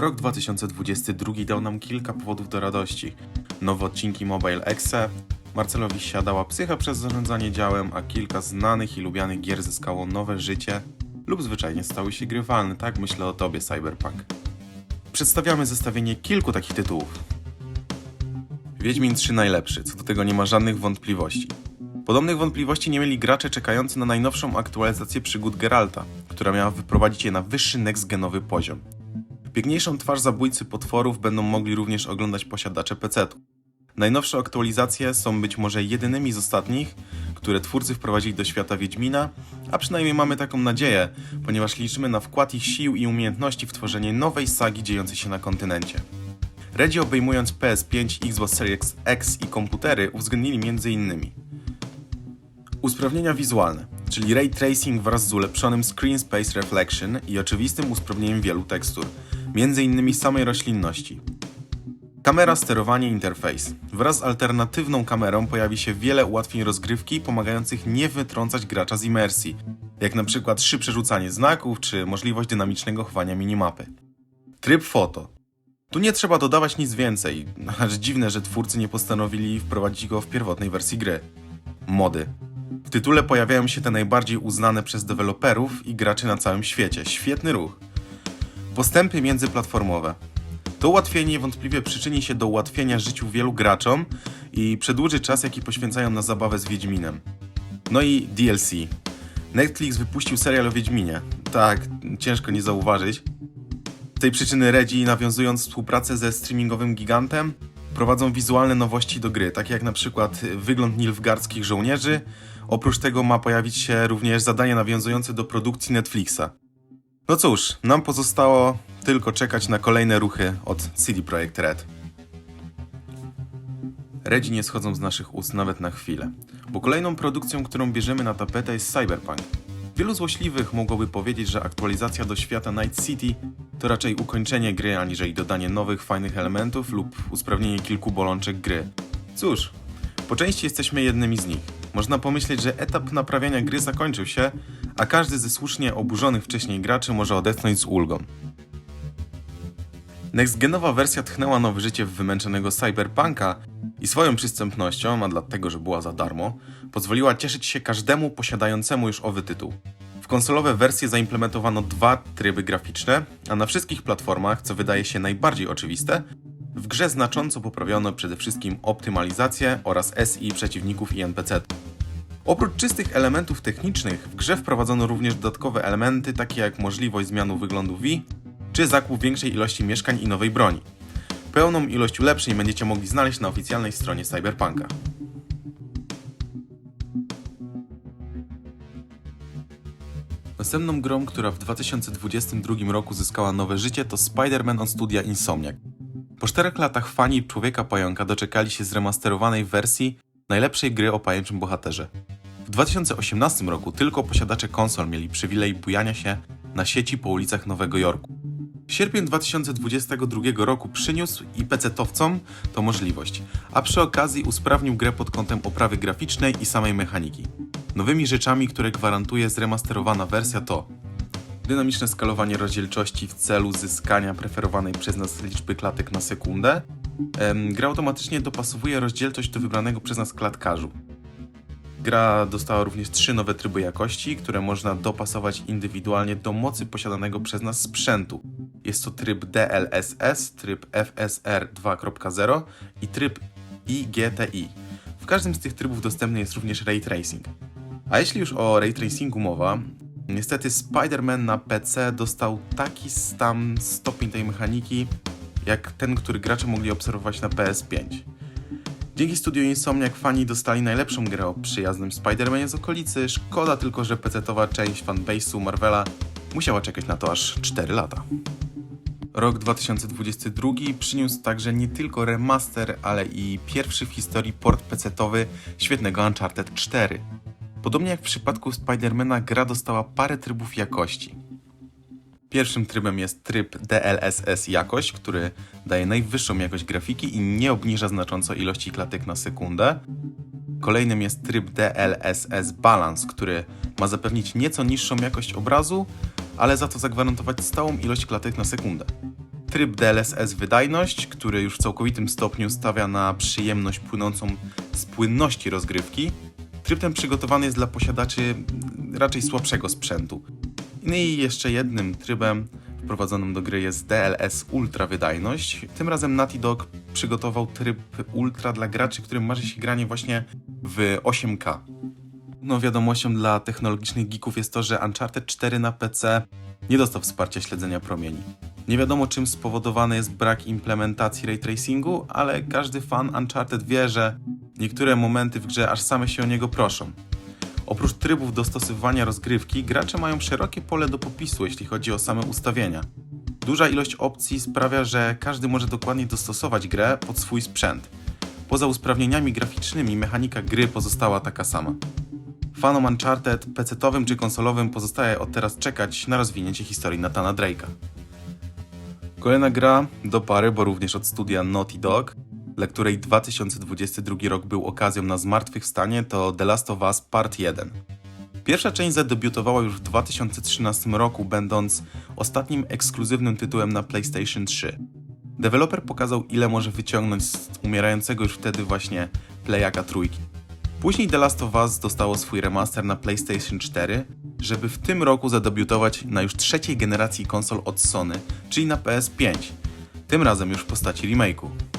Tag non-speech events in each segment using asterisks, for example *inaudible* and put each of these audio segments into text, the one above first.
Rok 2022 dał nam kilka powodów do radości. Nowe odcinki Mobile Exe, Marcelowi siadała psycha przez zarządzanie działem, a kilka znanych i lubianych gier zyskało nowe życie lub zwyczajnie stały się grywalne, tak myślę o tobie Cyberpunk. Przedstawiamy zestawienie kilku takich tytułów. Wiedźmin 3 najlepszy, co do tego nie ma żadnych wątpliwości. Podobnych wątpliwości nie mieli gracze czekający na najnowszą aktualizację przygód Geralta, która miała wyprowadzić je na wyższy next-genowy poziom. Piękniejszą twarz zabójcy potworów będą mogli również oglądać posiadacze PC-tu. Najnowsze aktualizacje są być może jedynymi z ostatnich, które twórcy wprowadzili do świata Wiedźmina, a przynajmniej mamy taką nadzieję, ponieważ liczymy na wkład ich sił i umiejętności w tworzenie nowej sagi dziejącej się na kontynencie. Redzi obejmując PS5, Xbox Series X i komputery uwzględnili m.in. Usprawnienia wizualne, czyli ray tracing wraz z ulepszonym screen space reflection i oczywistym usprawnieniem wielu tekstur, m.in. samej roślinności. Kamera, sterowanie, interfejs. Wraz z alternatywną kamerą pojawi się wiele ułatwień rozgrywki pomagających nie wytrącać gracza z imersji, jak na przykład szybsze rzucanie znaków czy możliwość dynamicznego chowania minimapy. Tryb foto. Tu nie trzeba dodawać nic więcej, *laughs* aż dziwne, że twórcy nie postanowili wprowadzić go w pierwotnej wersji gry. Mody. W tytule pojawiają się te najbardziej uznane przez deweloperów i graczy na całym świecie. Świetny ruch. Postępy międzyplatformowe. To ułatwienie niewątpliwie przyczyni się do ułatwienia życiu wielu graczom i przedłuży czas, jaki poświęcają na zabawę z Wiedźminem. No i DLC. Netflix wypuścił serial o Wiedźminie. Tak, ciężko nie zauważyć. Z tej przyczyny Redzi, nawiązując współpracę ze streamingowym gigantem, prowadzą wizualne nowości do gry, takie jak na przykład wygląd nilfgaardzkich żołnierzy. Oprócz tego ma pojawić się również zadanie nawiązujące do produkcji Netflixa. No cóż, nam pozostało tylko czekać na kolejne ruchy od CD Projekt Red. Redzi nie schodzą z naszych ust nawet na chwilę, bo kolejną produkcją, którą bierzemy na tapetę jest Cyberpunk. Wielu złośliwych mogłoby powiedzieć, że aktualizacja do świata Night City to raczej ukończenie gry, aniżeli dodanie nowych, fajnych elementów lub usprawnienie kilku bolączek gry. Cóż, po części jesteśmy jednymi z nich. Można pomyśleć, że etap naprawiania gry zakończył się, a każdy ze słusznie oburzonych wcześniej graczy może odetchnąć z ulgą. Next-genowa wersja tchnęła nowe życie w wymęczonego cyberpunka i swoją przystępnością, a dlatego, że była za darmo, pozwoliła cieszyć się każdemu posiadającemu już owy tytuł. W konsolowe wersje zaimplementowano dwa tryby graficzne, a na wszystkich platformach, co wydaje się najbardziej oczywiste, w grze znacząco poprawiono przede wszystkim optymalizację oraz SI przeciwników i NPC. Oprócz czystych elementów technicznych, w grze wprowadzono również dodatkowe elementy, takie jak możliwość zmiany wyglądu V, czy zakup większej ilości mieszkań i nowej broni. Pełną ilość ulepszeń będziecie mogli znaleźć na oficjalnej stronie Cyberpunka. Następną grą, która w 2022 roku zyskała nowe życie to Spider-Man od studia Insomniac. Po czterech latach fani Człowieka Pająka doczekali się zremasterowanej wersji najlepszej gry o pajęczym bohaterze. W 2018 roku tylko posiadacze konsol mieli przywilej bujania się na sieci po ulicach Nowego Jorku. Sierpień 2022 roku przyniósł i PC-towcom to możliwość, a przy okazji usprawnił grę pod kątem oprawy graficznej i samej mechaniki. Nowymi rzeczami, które gwarantuje zremasterowana wersja to dynamiczne skalowanie rozdzielczości w celu zyskania preferowanej przez nas liczby klatek na sekundę. Gra automatycznie dopasowuje rozdzielczość do wybranego przez nas klatkarzu. Gra dostała również trzy nowe tryby jakości, które można dopasować indywidualnie do mocy posiadanego przez nas sprzętu. Jest to tryb DLSS, tryb FSR 2.0 i tryb IGTI. W każdym z tych trybów dostępny jest również ray tracing. A jeśli już o ray tracingu mowa, niestety Spider-Man na PC dostał taki sam stopień tej mechaniki, jak ten, który gracze mogli obserwować na PS5. Dzięki studiu Insomniac fani dostali najlepszą grę o przyjaznym Spider-Manie z okolicy, szkoda tylko, że PC-towa część fanbase'u Marvela musiała czekać na to aż 4 lata. Rok 2022 przyniósł także nie tylko remaster, ale i pierwszy w historii port PC-towy świetnego Uncharted 4. Podobnie jak w przypadku Spidermana, gra dostała parę trybów jakości. Pierwszym trybem jest tryb DLSS jakość, który daje najwyższą jakość grafiki i nie obniża znacząco ilości klatek na sekundę. Kolejnym jest tryb DLSS Balance, który ma zapewnić nieco niższą jakość obrazu, ale za to zagwarantować stałą ilość klatek na sekundę. tryb DLSS wydajność, który już w całkowitym stopniu stawia na przyjemność płynącą z płynności rozgrywki. Tryb ten przygotowany jest dla posiadaczy raczej słabszego sprzętu. No i jeszcze jednym trybem wprowadzonym do gry jest DLS Ultra Wydajność. Tym razem Naughty Dog przygotował tryb Ultra dla graczy, którym marzy się granie właśnie w 8K. No wiadomością dla technologicznych geeków jest to, że Uncharted 4 na PC nie dostał wsparcia śledzenia promieni. Nie wiadomo czym spowodowany jest brak implementacji ray tracingu, ale każdy fan Uncharted wie, że niektóre momenty w grze aż same się o niego proszą. Oprócz trybów dostosowywania rozgrywki, gracze mają szerokie pole do popisu, jeśli chodzi o same ustawienia. Duża ilość opcji sprawia, że każdy może dokładnie dostosować grę pod swój sprzęt. Poza usprawnieniami graficznymi, mechanika gry pozostała taka sama. Fanom Uncharted, PC-owym czy konsolowym pozostaje od teraz czekać na rozwinięcie historii Nathana Drake'a. Kolejna gra do pary, bo również od studia Naughty Dog, dla której 2022 rok był okazją na zmartwychwstanie, to The Last of Us Part 1. Pierwsza część zadebiutowała już w 2013 roku, będąc ostatnim ekskluzywnym tytułem na PlayStation 3. Deweloper pokazał, ile może wyciągnąć z umierającego już wtedy właśnie Playaka trójki. Później The Last of Us dostało swój remaster na PlayStation 4, żeby w tym roku zadebiutować na już trzeciej generacji konsol od Sony, czyli na PS5, tym razem już w postaci remake'u.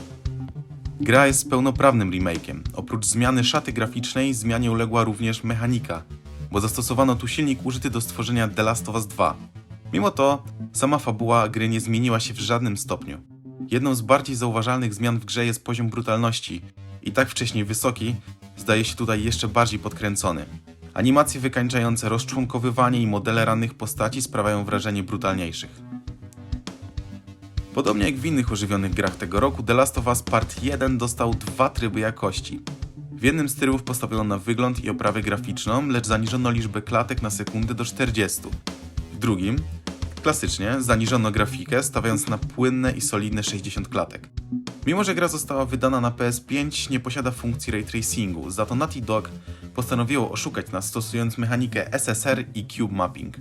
Gra jest pełnoprawnym remake'iem. Oprócz zmiany szaty graficznej, zmianie uległa również mechanika, bo zastosowano tu silnik użyty do stworzenia The Last of Us 2. Mimo to, sama fabuła gry nie zmieniła się w żadnym stopniu. Jedną z bardziej zauważalnych zmian w grze jest poziom brutalności. I tak wcześniej wysoki, zdaje się tutaj jeszcze bardziej podkręcony. Animacje wykańczające rozczłonkowywanie i modele rannych postaci sprawiają wrażenie brutalniejszych. Podobnie jak w innych ożywionych grach tego roku, The Last of Us Part 1 dostał dwa tryby jakości. W jednym z trybów postawiono na wygląd i oprawę graficzną, lecz zaniżono liczbę klatek na sekundę do 40. W drugim, klasycznie, zaniżono grafikę, stawiając na płynne i solidne 60 klatek. Mimo, że gra została wydana na PS5, nie posiada funkcji ray tracingu, za to Naughty Dog postanowiło oszukać nas stosując mechanikę SSR i Cube Mapping.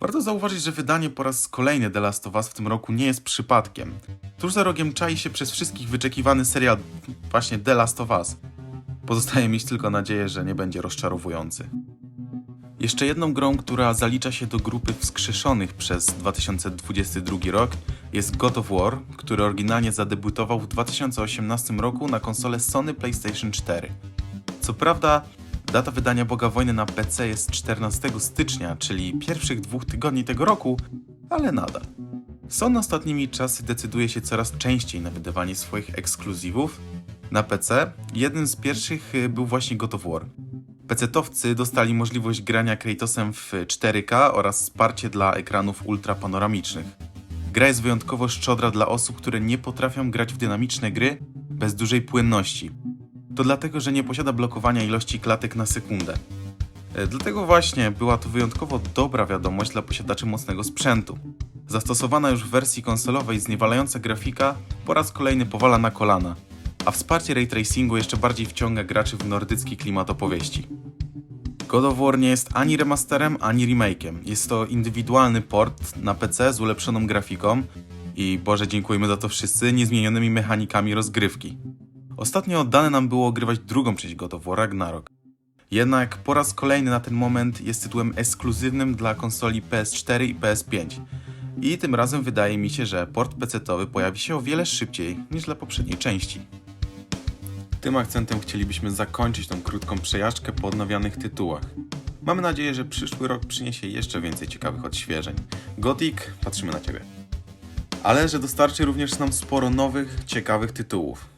Warto zauważyć, że wydanie po raz kolejny The Last of Us w tym roku nie jest przypadkiem. Tuż za rogiem czai się przez wszystkich wyczekiwany serial właśnie The Last of Us. Pozostaje mieć tylko nadzieję, że nie będzie rozczarowujący. Jeszcze jedną grą, która zalicza się do grupy wskrzeszonych przez 2022 rok jest God of War, który oryginalnie zadebiutował w 2018 roku na konsolę Sony PlayStation 4. Co prawda, data wydania Boga Wojny na PC jest 14 stycznia, czyli pierwszych dwóch tygodni tego roku, ale nadal. Sony ostatnimi czasy decyduje się coraz częściej na wydawanie swoich ekskluzywów. Na PC jednym z pierwszych y, był właśnie God of War. PC-towcy dostali możliwość grania Kratosem w 4K oraz wsparcie dla ekranów ultrapanoramicznych. Gra jest wyjątkowo szczodra dla osób, które nie potrafią grać w dynamiczne gry bez dużej płynności. To dlatego, że nie posiada blokowania ilości klatek na sekundę. E, Dlatego właśnie była to wyjątkowo dobra wiadomość dla posiadaczy mocnego sprzętu. Zastosowana już w wersji konsolowej zniewalająca grafika po raz kolejny powala na kolana, a wsparcie ray tracingu jeszcze bardziej wciąga graczy w nordycki klimat opowieści. God of War nie jest ani remasterem, ani remake'iem. Jest to indywidualny port na PC z ulepszoną grafiką i Boże dziękujemy za to wszyscy, niezmienionymi mechanikami rozgrywki. Ostatnio dane nam było ogrywać drugą część God of War Ragnarok. Jednak po raz kolejny na ten moment jest tytułem ekskluzywnym dla konsoli PS4 i PS5. I tym razem wydaje mi się, że port PC-towy pojawi się o wiele szybciej niż dla poprzedniej części. Tym akcentem chcielibyśmy zakończyć tą krótką przejażdżkę po odnawianych tytułach. Mamy nadzieję, że przyszły rok przyniesie jeszcze więcej ciekawych odświeżeń. Gothic, patrzymy na Ciebie. Ale że dostarczy również nam sporo nowych, ciekawych tytułów.